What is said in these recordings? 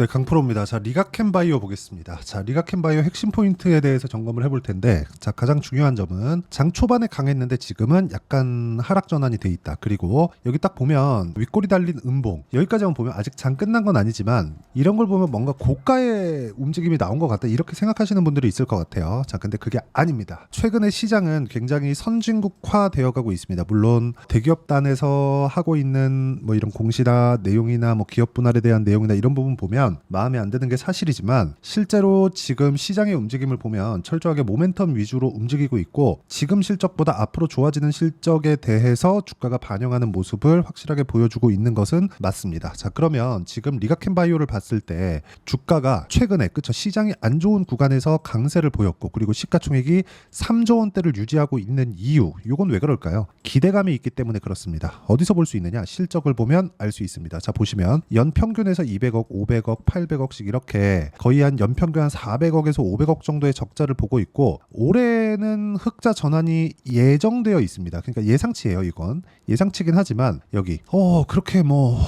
네, 강프로입니다. 자, 리가켄 바이오 보겠습니다. 자, 리가켄 바이오 핵심 포인트에 대해서 점검을 해볼 텐데, 자, 가장 중요한 점은 장 초반에 강했는데 지금은 약간 하락 전환이 돼 있다. 그리고 여기 딱 보면 윗골이 달린 음봉 여기까지만 보면 아직 장 끝난 건 아니지만 이런 걸 보면 뭔가 고가의 움직임이 나온 것 같다. 이렇게 생각하시는 분들이 있을 것 같아요. 자, 근데 그게 아닙니다. 최근에 시장은 굉장히 선진국화 되어 가고 있습니다. 물론 대기업단에서 하고 있는 뭐 이런 공시나 내용이나 뭐 기업 분할에 대한 내용이나 이런 부분 보면 마음에 안 드는 게 사실이지만 실제로 지금 시장의 움직임을 보면 철저하게 모멘텀 위주로 움직이고 있고 지금 실적보다 앞으로 좋아지는 실적에 대해서 주가가 반영하는 모습을 확실하게 보여주고 있는 것은 맞습니다. 자 그러면 지금 리가켄 바이오를 봤을 때 주가가 최근에 그쵸 시장이 안 좋은 구간에서 강세를 보였고 그리고 시가총액이 3조 원대를 유지하고 있는 이유 이건 왜 그럴까요? 기대감이 있기 때문에 그렇습니다. 어디서 볼 수 있느냐? 실적을 보면 알 수 있습니다. 자 보시면 연 평균에서 200억, 500억, 800억씩 이렇게 거의 한 연평균 한 400억에서 500억 정도의 적자를 보고 있고 올해는 흑자 전환이 예정되어 있습니다. 그러니까 예상치예요, 이건. 예상치긴 하지만 여기 어 그렇게 뭐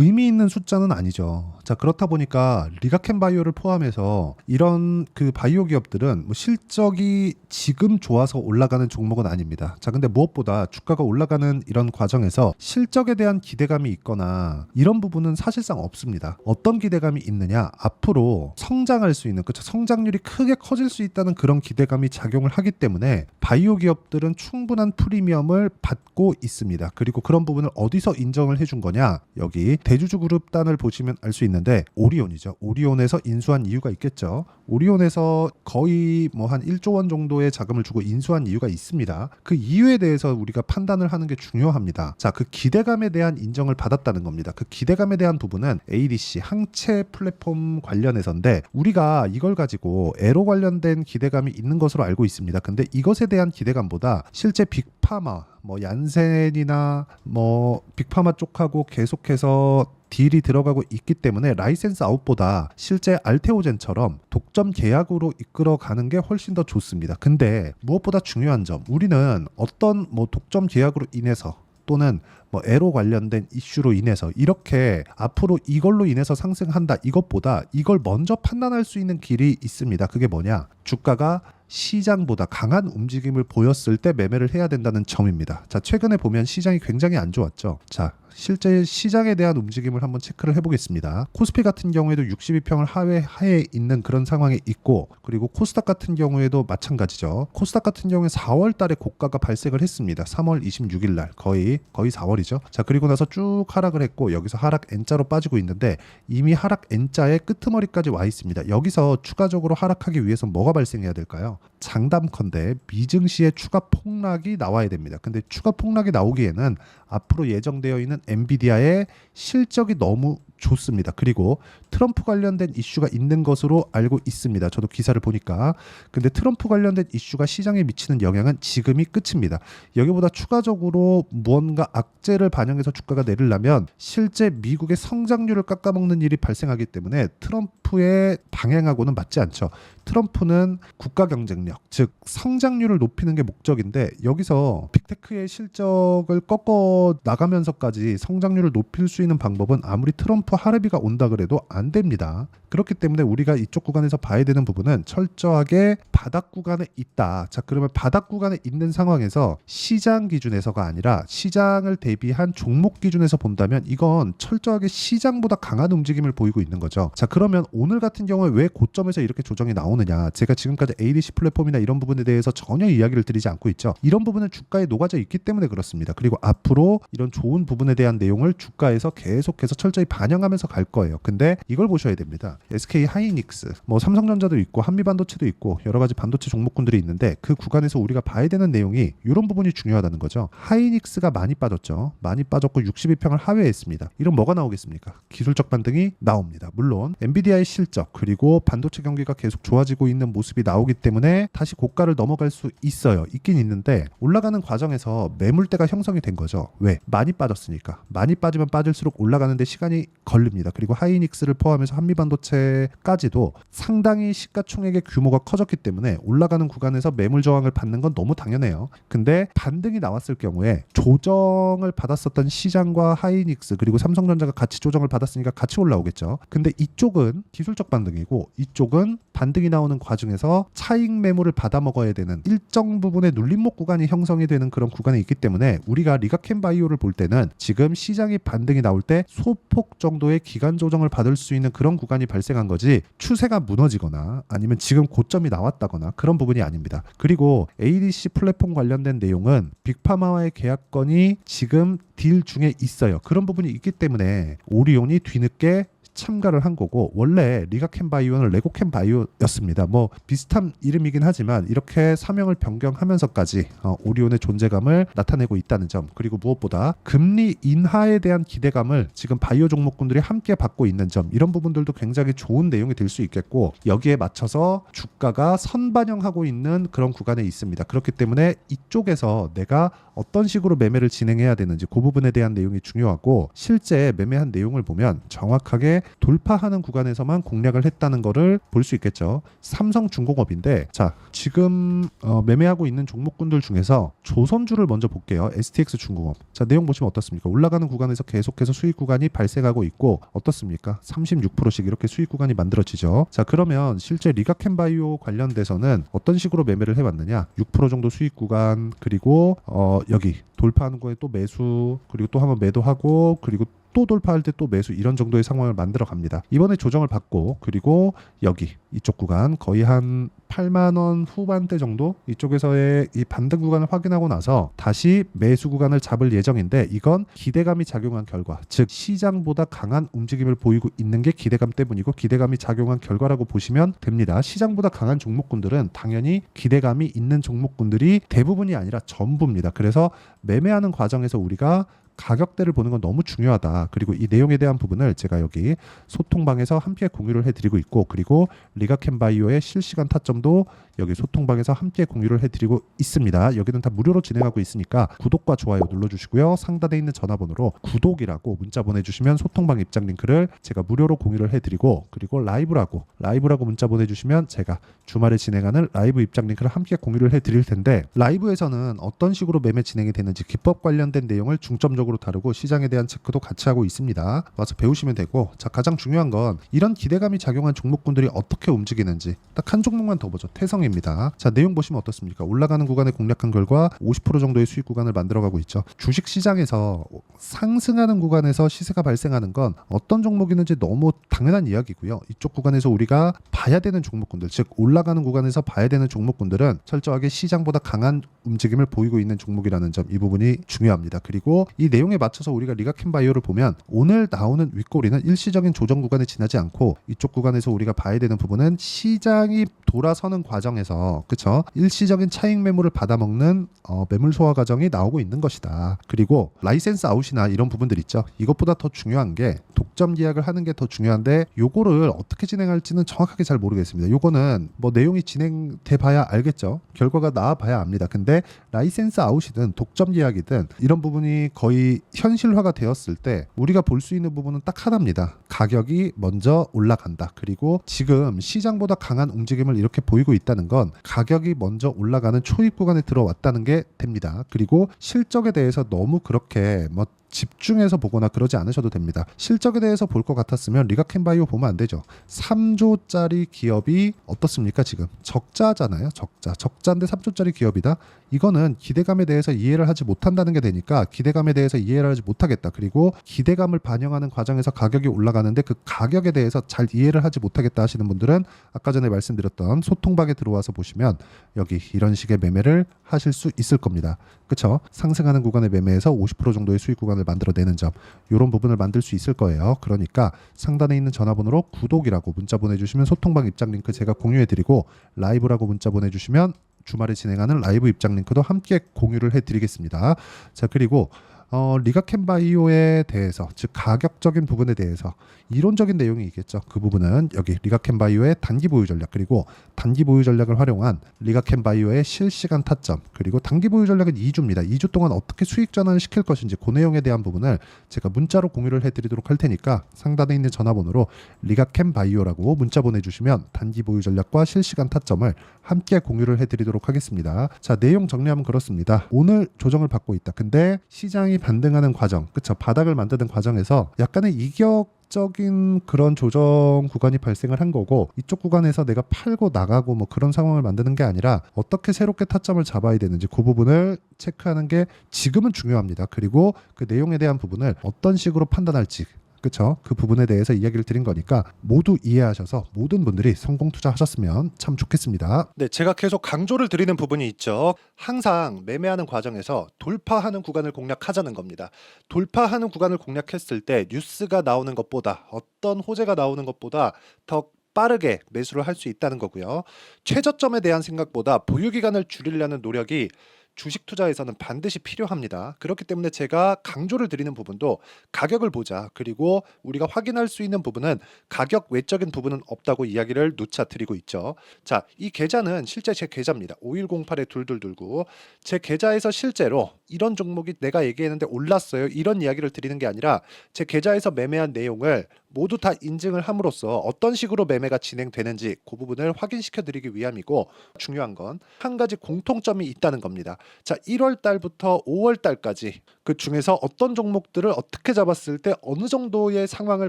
의미 있는 숫자는 아니죠. 자 그렇다 보니까 리가켄 바이오를 포함해서 이런 그 바이오 기업들은 뭐 실적이 지금 좋아서 올라가는 종목은 아닙니다. 자 근데 무엇보다 주가가 올라가는 이런 과정에서 실적에 대한 기대감이 있거나 이런 부분은 사실상 없습니다. 어떤 기대감이 있느냐? 앞으로 성장할 수 있는 그쵸 성장률이 크게 커질 수 있다는 그런 기대감이 작용을 하기 때문에 바이오 기업들은 충분한 프리미엄을 받고 있습니다. 그리고 그런 부분을 어디서 인정을 해준 거냐? 여기 대주주 그룹 단을 보시면 알 수 있는데 오리온이죠. 오리온에서 인수한 이유가 있겠죠. 오리온에서 거의 뭐 한 1조 원 정도의 자금을 주고 인수한 이유가 있습니다. 그 이유에 대해서 우리가 판단을 하는 게 중요합니다. 자, 그 기대감에 대한 인정을 받았다는 겁니다. 그 기대감에 대한 부분은 ADC 항체 플랫폼 관련해서인데 우리가 이걸 가지고 에로 관련된 기대감이 있는 것으로 알고 있습니다. 근데 이것에 대한 기대감보다 실제 빅파마 뭐 얀센이나 뭐 빅파마 쪽하고 계속해서 딜이 들어가고 있기 때문에 라이센스 아웃보다 실제 알테오젠처럼 독점 계약으로 이끌어가는 게 훨씬 더 좋습니다. 근데 무엇보다 중요한 점, 우리는 어떤 뭐 독점 계약으로 인해서 또는 뭐 에로 관련된 이슈로 인해서 이렇게 앞으로 이걸로 인해서 상승한다 이것보다 이걸 먼저 판단할 수 있는 길이 있습니다. 그게 뭐냐? 주가가 시장보다 강한 움직임을 보였을 때 매매를 해야 된다는 점입니다. 자, 최근에 보면 시장이 굉장히 안 좋았죠. 자, 실제 시장에 대한 움직임을 한번 체크를 해보겠습니다. 코스피 같은 경우에도 62평을 하회 하에 있는 그런 상황에 있고 그리고 코스닥 같은 경우에도 마찬가지죠. 코스닥 같은 경우에 4월 달에 고가가 발생을 했습니다. 3월 26일 날 거의 거의 4월이죠. 자, 그리고 나서 쭉 하락을 했고 여기서 하락 N자로 빠지고 있는데 이미 하락 N자의 끄트머리까지 와 있습니다. 여기서 추가적으로 하락하기 위해서 뭐가 발생해야 될까요? 장담컨대 미증시의 추가 폭락이 나와야 됩니다. 근데 추가 폭락이 나오기에는 앞으로 예정되어 있는 엔비디아의 실적이 너무 좋습니다. 그리고 트럼프 관련된 이슈가 있는 것으로 알고 있습니다. 저도 기사를 보니까. 근데 트럼프 관련된 이슈가 시장에 미치는 영향은 지금이 끝입니다. 여기보다 추가적으로 무언가 악재를 반영해서 주가가 내리려면 실제 미국의 성장률을 깎아먹는 일이 발생하기 때문에 트럼프의 방향하고는 맞지 않죠. 트럼프는 국가 경쟁력, 즉 성장률을 높이는 게 목적인데 여기서 빅테크의 실적을 꺾어 나가면서까지 성장률을 높일 수 있는 방법은 아무리 트럼프 하르비가 온다 그래도 안 됩니다. 그렇기 때문에 우리가 이쪽 구간에서 봐야 되는 부분은 철저하게 바닥 구간에 있다. 자, 그러면 바닥 구간에 있는 상황에서 시장 기준에서가 아니라 시장을 대비한 종목 기준에서 본다면 이건 철저하게 시장보다 강한 움직임을 보이고 있는 거죠. 자, 그러면 오늘 같은 경우에 왜 고점에서 이렇게 조정이 나오느냐? 제가 지금까지 ADC 플랫폼이나 이런 부분에 대해서 전혀 이야기를 드리지 않고 있죠. 이런 부분은 주가에 녹아져 있기 때문에 그렇습니다. 그리고 앞으로 이런 좋은 부분에 대한 내용을 주가에서 계속해서 철저히 반영 하면서 갈 거예요. 근데 이걸 보셔야 됩니다. SK 하이닉스, 뭐 삼성전자도 있고 한미반도체도 있고 여러 가지 반도체 종목군들이 있는데 그 구간에서 우리가 봐야 되는 내용이 이런 부분이 중요하다는 거죠. 하이닉스가 많이 빠졌죠. 많이 빠졌고 62평을 하회했습니다. 이런 뭐가 나오겠습니까? 기술적 반등이 나옵니다. 물론 엔비디아의 실적 그리고 반도체 경기가 계속 좋아지고 있는 모습이 나오기 때문에 다시 고가를 넘어갈 수 있어요. 있긴 있는데 올라가는 과정에서 매물대가 형성이 된 거죠. 왜? 많이 빠졌으니까. 많이 빠지면 빠질수록 올라가는데 시간이 걸립니다. 그리고 하이닉스를 포함해서 한미반도체까지도 상당히 시가총액의 규모가 커졌기 때문에 올라가는 구간에서 매물 저항을 받는 건 너무 당연해요. 근데 반등이 나왔을 경우에 조정을 받았었던 시장과 하이닉스 그리고 삼성전자가 같이 조정을 받았으니까 같이 올라오겠죠. 근데 이쪽은 기술적 반등이고 이쪽은 반등이 나오는 과정에서 차익 매물을 받아 먹어야 되는 일정 부분의 눌림목 구간이 형성이 되는 그런 구간이 있기 때문에 우리가 리가켄 바이오를 볼 때는 지금 시장이 반등이 나올 때 소폭 정도 의 기간 조정을 받을 수 있는 그런 구간이 발생한 거지 추세가 무너지거나 아니면 지금 고점이 나왔다거나 그런 부분이 아닙니다. 그리고 ADC 플랫폼 관련된 내용은 빅파마와의 계약건이 지금 딜 중에 있어요. 그런 부분이 있기 때문에 오리온이 뒤늦게 참가를 한 거고 원래 리가켄 바이오는 레고켄 바이오였습니다. 뭐 비슷한 이름이긴 하지만 이렇게 사명을 변경하면서까지 어, 오리온의 존재감을 나타내고 있다는 점 그리고 무엇보다 금리 인하에 대한 기대감을 지금 바이오 종목군들이 함께 받고 있는 점 이런 부분들도 굉장히 좋은 내용이 될 수 있겠고 여기에 맞춰서 주가가 선반영하고 있는 그런 구간에 있습니다. 그렇기 때문에 이쪽에서 내가 어떤 식으로 매매를 진행해야 되는지 그 부분에 대한 내용이 중요하고 실제 매매한 내용을 보면 정확하게 돌파하는 구간에서만 공략을 했다는 거를 볼수 있겠죠. 삼성중공업인데 자 지금 어, 매매하고 있는 종목군들 중에서 조선주를 먼저 볼게요. STX 중공업. 자 내용 보시면 어떻습니까? 올라가는 구간에서 계속해서 수익 구간이 발생하고 있고 어떻습니까? 36%씩 이렇게 수익 구간이 만들어지죠. 자 그러면 실제 리가켄바이오 관련돼서는 어떤 식으로 매매를 해왔느냐? 6% 정도 수익 구간 그리고 어, 여기 돌파하는 거에 또 매수 그리고 또 한번 매도하고 그리고 또 돌파할 때 또 매수 이런 정도의 상황을 만들어 갑니다. 이번에 조정을 받고 그리고 여기 이쪽 구간 거의 한 8만 원 후반대 정도 이쪽에서의 이 반등 구간을 확인하고 나서 다시 매수 구간을 잡을 예정인데 이건 기대감이 작용한 결과 즉 시장보다 강한 움직임을 보이고 있는 게 기대감 때문이고 기대감이 작용한 결과라고 보시면 됩니다. 시장보다 강한 종목군들은 당연히 기대감이 있는 종목군들이 대부분이 아니라 전부입니다. 그래서 매매하는 과정에서 우리가 가격대를 보는 건 너무 중요하다. 그리고 이 내용에 대한 부분을 제가 여기 소통방에서 함께 공유를 해드리고 있고 그리고 리가켄바이오의 실시간 타점도 여기 소통방에서 함께 공유를 해드리고 있습니다. 여기는 다 무료로 진행하고 있으니까 구독과 좋아요 눌러주시고요. 상단에 있는 전화번호로 구독이라고 문자 보내주시면 소통방 입장 링크를 제가 무료로 공유를 해드리고 그리고 라이브라고 라이브라고 문자 보내주시면 제가 주말에 진행하는 라이브 입장 링크를 함께 공유를 해드릴 텐데 라이브에서는 어떤 식으로 매매 진행이 되는지 기법 관련된 내용을 중점적으로 다루고 시장에 대한 체크도 같이 하고 있습니다. 와서 배우시면 되고 자 가장 중요한 건 이런 기대감이 작용한 종목군들이 어떻게 움직이는지 딱 한 종목만 더 보죠. 태성 입니다. 자 내용 보시면 어떻습니까? 올라가는 구간에 공략한 결과 50% 정도의 수익 구간을 만들어가고 있죠. 주식 시장에서 상승하는 구간에서 시세가 발생하는 건 어떤 종목이는지 너무 당연한 이야기고요. 이쪽 구간에서 우리가 봐야 되는 종목군들, 즉 올라가는 구간에서 봐야 되는 종목군들은 철저하게 시장보다 강한 움직임을 보이고 있는 종목이라는 점 이 부분이 중요합니다. 그리고 이 내용에 맞춰서 우리가 리가켄 바이오를 보면 오늘 나오는 윗꼬리는 일시적인 조정 구간에 지나지 않고 이쪽 구간에서 우리가 봐야 되는 부분은 시장이 돌아서는 과정에 서 그쵸 일시적인 차익 매물을 받아먹는 어, 매물 소화 과정이 나오고 있는 것이다. 그리고 라이센스 아웃이나 이런 부분들 있죠. 이것보다 더 중요한 게 독점 계약을 하는 게 더 중요한데 요거를 어떻게 진행할지는 정확하게 잘 모르겠습니다. 요거는 뭐 내용이 진행돼 봐야 알겠죠. 결과가 나와 봐야 압니다. 근데 라이센스 아웃이든 독점 계약이든 이런 부분이 거의 현실화가 되었을 때 우리가 볼 수 있는 부분은 딱 하나입니다. 가격이 먼저 올라간다. 그리고 지금 시장보다 강한 움직임을 이렇게 보이고 있다는 건 가격이 먼저 올라가는 초입 구간에 들어왔다는 게 됩니다. 그리고 실적에 대해서 너무 그렇게 뭐 집중해서 보거나 그러지 않으셔도 됩니다. 실적에 대해서 볼 것 같았으면 리가켄바이오 보면 안 되죠. 3조짜리 기업이 어떻습니까 지금? 적자잖아요. 적자. 적자인데 3조짜리 기업이다. 이거는 기대감에 대해서 이해를 하지 못한다는 게 되니까 기대감에 대해서 이해를 하지 못하겠다. 그리고 기대감을 반영하는 과정에서 가격이 올라가는데 그 가격에 대해서 잘 이해를 하지 못하겠다 하시는 분들은 아까 전에 말씀드렸던 소통방에 들어와서 보시면 여기 이런 식의 매매를 하실 수 있을 겁니다. 그쵸? 상승하는 구간의 매매에서 50% 정도의 수익 구간을 만들어내는 점 이런 부분을 만들 수 있을 거예요. 그러니까 상단에 있는 전화번호로 구독이라고 문자 보내주시면 소통방 입장 링크 제가 공유해드리고 라이브라고 문자 보내주시면 주말에 진행하는 라이브 입장 링크도 함께 공유를 해드리겠습니다. 자 그리고 어, 리가켄 바이오에 대해서 즉 가격적인 부분에 대해서 이론적인 내용이 있겠죠. 그 부분은 여기 리가켄 바이오의 단기 보유 전략 그리고 단기 보유 전략을 활용한 리가켄 바이오의 실시간 타점 그리고 단기 보유 전략은 2주입니다. 2주 동안 어떻게 수익 전환을 시킬 것인지 그 내용에 대한 부분을 제가 문자로 공유를 해드리도록 할 테니까 상단에 있는 전화번호로 리가켄 바이오라고 문자 보내주시면 단기 보유 전략과 실시간 타점을 함께 공유를 해드리도록 하겠습니다. 자 내용 정리하면 그렇습니다. 오늘 조정을 받고 있다. 근데 시장이 반등하는 과정, 그쵸? 바닥을 만드는 과정에서 약간의 이격 적인 그런 조정 구간이 발생을 한 거고 이쪽 구간에서 내가 팔고 나가고 뭐 그런 상황을 만드는 게 아니라 어떻게 새롭게 타점을 잡아야 되는지 그 부분을 체크하는 게 지금은 중요합니다. 그리고 그 내용에 대한 부분을 어떤 식으로 판단할지 그쵸? 그 부분에 대해서 이야기를 드린 거니까 모두 이해하셔서 모든 분들이 성공 투자하셨으면 참 좋겠습니다. 네, 제가 계속 강조를 드리는 부분이 있죠. 항상 매매하는 과정에서 돌파하는 구간을 공략하자는 겁니다. 돌파하는 구간을 공략했을 때 뉴스가 나오는 것보다 어떤 호재가 나오는 것보다 더 빠르게 매수를 할 수 있다는 거고요. 최저점에 대한 생각보다 보유 기간을 줄이려는 노력이 주식 투자에서는 반드시 필요합니다. 그렇기 때문에 제가 강조를 드리는 부분도 가격을 보자. 그리고 우리가 확인할 수 있는 부분은 가격 외적인 부분은 없다고 이야기를 누차 드리고 있죠. 자, 이 계좌는 실제 제 계좌입니다. 5108에 둘둘둘구. 제 계좌에서 실제로 이런 종목이 내가 얘기했는데 올랐어요. 이런 이야기를 드리는 게 아니라 제 계좌에서 매매한 내용을 모두 다 인증을 함으로써 어떤 식으로 매매가 진행되는지 그 부분을 확인시켜 드리기 위함이고 중요한 건 한 가지 공통점이 있다는 겁니다. 자, 1월 달부터 5월 달까지 그 중에서 어떤 종목들을 어떻게 잡았을 때 어느 정도의 상황을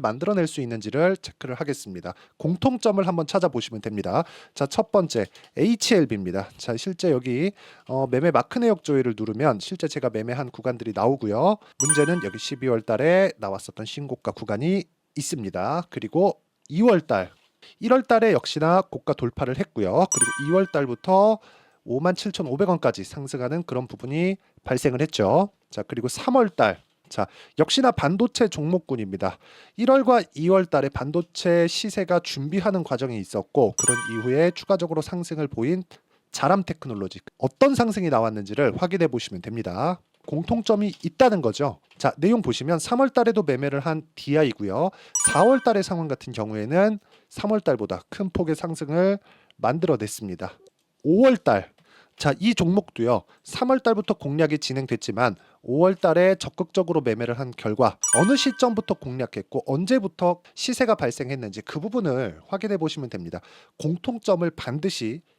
만들어낼 수 있는지를 체크를 하겠습니다. 공통점을 한번 찾아보시면 됩니다. 자, 첫 번째 HLB입니다. 자, 실제 여기 어, 매매 마크 내역 조회를 누르면 실제 제가 매매한 구간들이 나오고요. 문제는 여기 12월 달에 나왔었던 신고가 구간이 있습니다. 그리고 2월 달 1월 달에 역시나 고가 돌파를 했고요. 그리고 2월 달부터 57,500원까지 상승하는 그런 부분이 발생을 했죠. 자, 그리고 3월 달 자, 역시나 반도체 종목군입니다. 1월과 2월 달에 반도체 시세가 준비하는 과정이 있었고 그런 이후에 추가적으로 상승을 보인 자람 테크놀로지 어떤 상승이 나왔는지를 확인해 보시면 됩니다. 공통점이 있다는 거죠. 자, 내용 보시면 3월 달에도 매매를 한 DI고요. 4월 달의 상황 같은 경우에는 3월 달보다 큰 폭의 상승을 만들어냈습니다. 5월 달 자, 이 종목도요. 3월 달부터 공략이 진행됐지만 5월 달에 적극적으로 매매를 한 결과 어느 시점부터 공략했고 언제부터 시세가 발생했는지 그 부분을 확인해 보시면 됩니다. 공통점을 반드시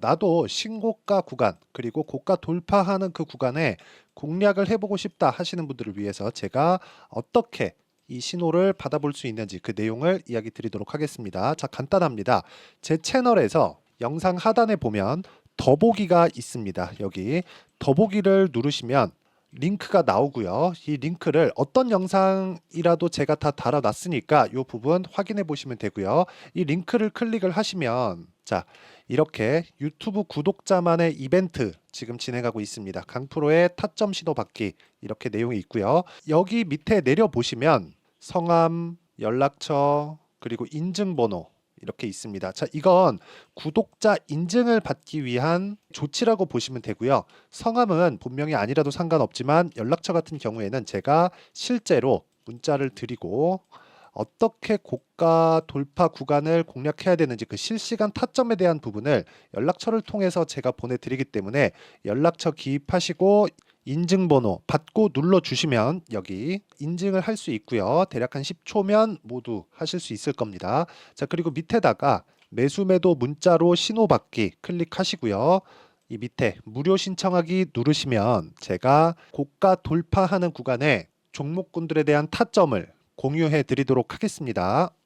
나도 신고가 구간 그리고 고가 돌파하는 그 구간에 공략을 해보고 싶다 하시는 분들을 위해서 제가 어떻게 이 신호를 받아볼 수 있는지 그 내용을 이야기 드리도록 하겠습니다. 자, 간단합니다. 제 채널에서 영상 하단에 보면 더보기가 있습니다. 여기 더보기를 누르시면 링크가 나오고요. 이 링크를 어떤 영상이라도 제가 다 달아놨으니까 이 부분 확인해 보시면 되고요. 이 링크를 클릭을 하시면 자 이렇게 유튜브 구독자만의 이벤트 지금 진행하고 있습니다. 강프로의 타점 신호 받기 이렇게 내용이 있고요. 여기 밑에 내려 보시면 성함, 연락처 그리고 인증번호 이렇게 있습니다. 자, 이건 구독자 인증을 받기 위한 조치라고 보시면 되고요. 성함은 본명이 아니라도 상관없지만 연락처 같은 경우에는 제가 실제로 문자를 드리고 어떻게 고가 돌파 구간을 공략해야 되는지 그 실시간 타점에 대한 부분을 연락처를 통해서 제가 보내드리기 때문에 연락처 기입하시고 인증번호 받고 눌러주시면 여기 인증을 할 수 있고요. 대략 한 10초면 모두 하실 수 있을 겁니다. 자 그리고 밑에다가 매수 매도 문자로 신호 받기 클릭하시고요. 이 밑에 무료 신청하기 누르시면 제가 고가 돌파하는 구간에 종목군들에 대한 타점을 공유해 드리도록 하겠습니다.